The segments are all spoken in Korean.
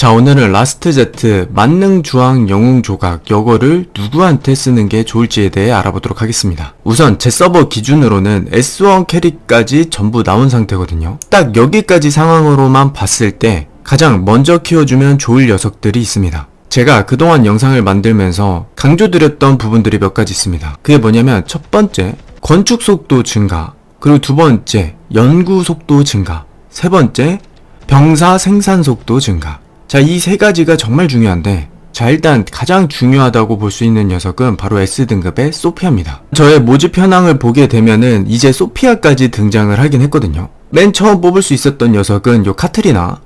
자 오늘은 라스트 제트 만능 주황 영웅 조각 요거를 누구한테 쓰는 게 좋을지에 대해 알아보도록 하겠습니다. 우선 제 서버 기준으로는 S1 캐릭까지 전부 나온 상태거든요. 딱 여기까지 상황으로만 봤을 때 가장 먼저 키워주면 좋을 녀석들이 있습니다. 제가 그동안 영상을 만들면서 강조드렸던 부분들이 몇 가지 있습니다. 그게 뭐냐면 첫 번째 건축 속도 증가 그리고 두 번째 연구 속도 증가 세 번째 병사 생산 속도 증가 자, 이 세 가지가 정말 중요한데, 자, 일단 가장 중요하다고 볼 수 있는 녀석은 바로 S등급의 소피아입니다. 저의 모집 현황을 보게 되면은 이제 소피아까지 등장을 하긴 했거든요. 맨 처음 뽑을 수 있었던 녀석은 요 카트리나,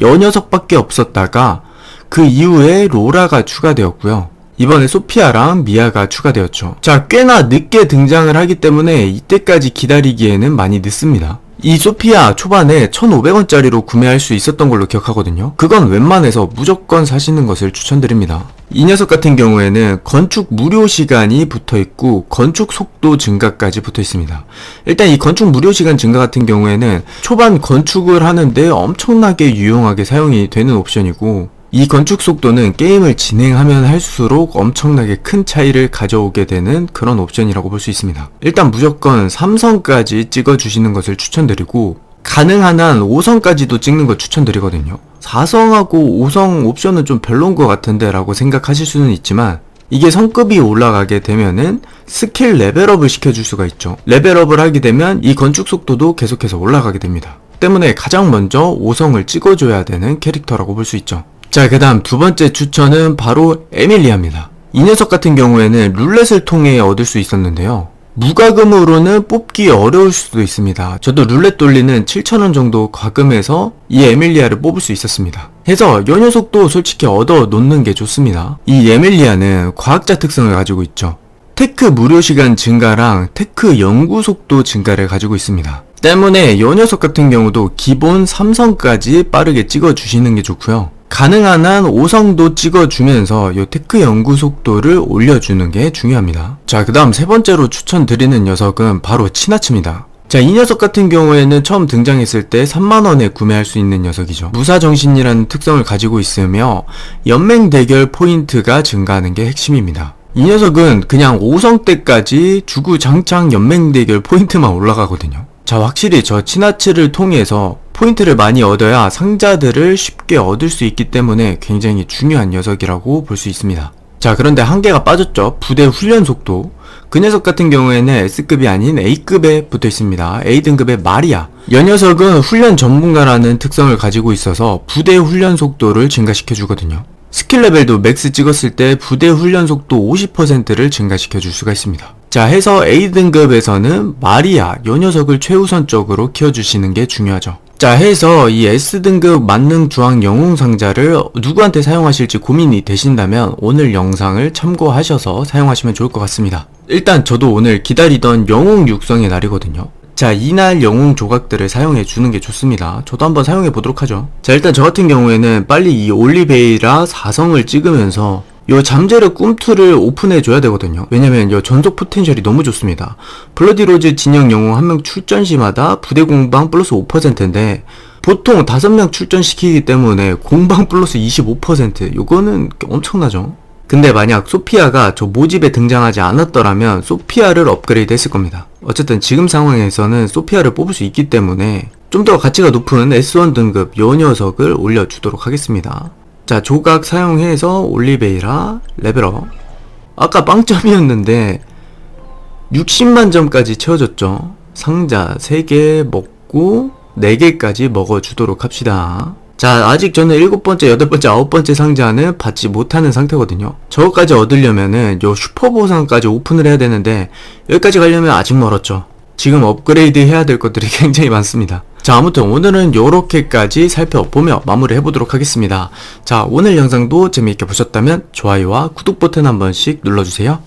여 녀석밖에 없었다가 그 이후에 로라가 추가되었고요. 이번에 소피아랑 미아가 추가되었죠. 자, 꽤나 늦게 등장을 하기 때문에 이때까지 기다리기에는 많이 늦습니다. 이 소피아 초반에 1,500원짜리로 구매할 수 있었던 걸로 기억하거든요. 그건 웬만해서 무조건 사시는 것을 추천드립니다. 이 녀석 같은 경우에는 건축 무료 시간이 붙어 있고 건축 속도 증가까지 붙어 있습니다. 일단 이 건축 무료 시간 증가 같은 경우에는 초반 건축을 하는데 엄청나게 유용하게 사용이 되는 옵션이고 이 건축 속도는 게임을 진행하면 할수록 엄청나게 큰 차이를 가져오게 되는 그런 옵션이라고 볼 수 있습니다. 일단 무조건 3성까지 찍어주시는 것을 추천드리고 가능한 한 5성까지도 찍는 걸 추천드리거든요. 4성하고 5성 옵션은 좀 별론 것 같은데 라고 생각하실 수는 있지만 이게 성급이 올라가게 되면은 스킬 레벨업을 시켜줄 수가 있죠. 레벨업을 하게 되면 이 건축 속도도 계속해서 올라가게 됩니다. 때문에 가장 먼저 5성을 찍어줘야 되는 캐릭터라고 볼 수 있죠. 자, 그 다음 두 번째 추천은 바로 에밀리아입니다. 이 녀석 같은 경우에는 룰렛을 통해 얻을 수 있었는데요. 무과금으로는 뽑기 어려울 수도 있습니다. 저도 룰렛 돌리는 7,000원 정도 과금해서 이 에밀리아를 뽑을 수 있었습니다. 해서 이 녀석도 솔직히 얻어 놓는 게 좋습니다. 이 에밀리아는 과학자 특성을 가지고 있죠. 테크 무료 시간 증가랑 테크 연구 속도 증가를 가지고 있습니다. 때문에 이 녀석 같은 경우도 기본 3성까지 빠르게 찍어주시는 게 좋고요. 가능한 한 5성도 찍어주면서 요 테크 연구 속도를 올려주는 게 중요합니다. 자, 그 다음 세 번째로 추천드리는 녀석은 바로 치나츠입니다. 자, 이 녀석 같은 경우에는 처음 등장했을 때 3만원에 구매할 수 있는 녀석이죠. 무사정신이라는 특성을 가지고 있으며 연맹 대결 포인트가 증가하는 게 핵심입니다. 이 녀석은 그냥 5성 때까지 주구장창 연맹 대결 포인트만 올라가거든요. 자, 확실히 저 치나츠를 통해서 포인트를 많이 얻어야 상자들을 쉽게 얻을 수 있기 때문에 굉장히 중요한 녀석이라고 볼 수 있습니다. 자, 그런데 한계가 빠졌죠. 부대 훈련 속도. 그 녀석 같은 경우에는 S급이 아닌 A급에 붙어 있습니다. A등급의 마리아. 이 녀석은 훈련 전문가라는 특성을 가지고 있어서 부대 훈련 속도를 증가시켜 주거든요. 스킬 레벨도 맥스 찍었을 때 부대 훈련 속도 50%를 증가시켜 줄 수가 있습니다. 자, 해서 A등급에서는 마리아, 요 녀석을 최우선적으로 키워주시는 게 중요하죠. 자, 해서 이 S등급 만능 주황 영웅 상자를 누구한테 사용하실지 고민이 되신다면 오늘 영상을 참고하셔서 사용하시면 좋을 것 같습니다. 일단 저도 오늘 기다리던 영웅 육성의 날이거든요. 자, 이날 영웅 조각들을 사용해 주는 게 좋습니다. 저도 한번 사용해 보도록 하죠. 자, 일단 저 같은 경우에는 빨리 이 올리베이라 4성을 찍으면서 요 잠재력 꿈틀을 오픈해 줘야 되거든요. 왜냐면 요 전속 포텐셜이 너무 좋습니다. 블러디 로즈 진영 영웅 한 명 출전 시마다 부대 공방 플러스 5%인데 보통 5명 출전시키기 때문에 공방 플러스 25% 요거는 엄청나죠. 근데 만약 소피아가 저 모집에 등장하지 않았더라면 소피아를 업그레이드 했을 겁니다. 어쨌든 지금 상황에서는 소피아를 뽑을 수 있기 때문에 좀 더 가치가 높은 S1 등급 요 녀석을 올려주도록 하겠습니다. 자, 조각 사용해서 올리베이라 레벨업. 아까 빵점이었는데 60만 점까지 채워졌죠. 상자 3개 먹고 4개까지 먹어주도록 합시다. 자, 아직 저는 일곱 번째, 여덟 번째, 아홉 번째 상자는 받지 못하는 상태거든요. 저거까지 얻으려면은 요 슈퍼 보상까지 오픈을 해야 되는데 여기까지 가려면 아직 멀었죠. 지금 업그레이드 해야 될 것들이 굉장히 많습니다. 자, 아무튼 오늘은 요렇게까지 살펴보며 마무리 해보도록 하겠습니다. 자, 오늘 영상도 재미있게 보셨다면 좋아요와 구독 버튼 한 번씩 눌러주세요.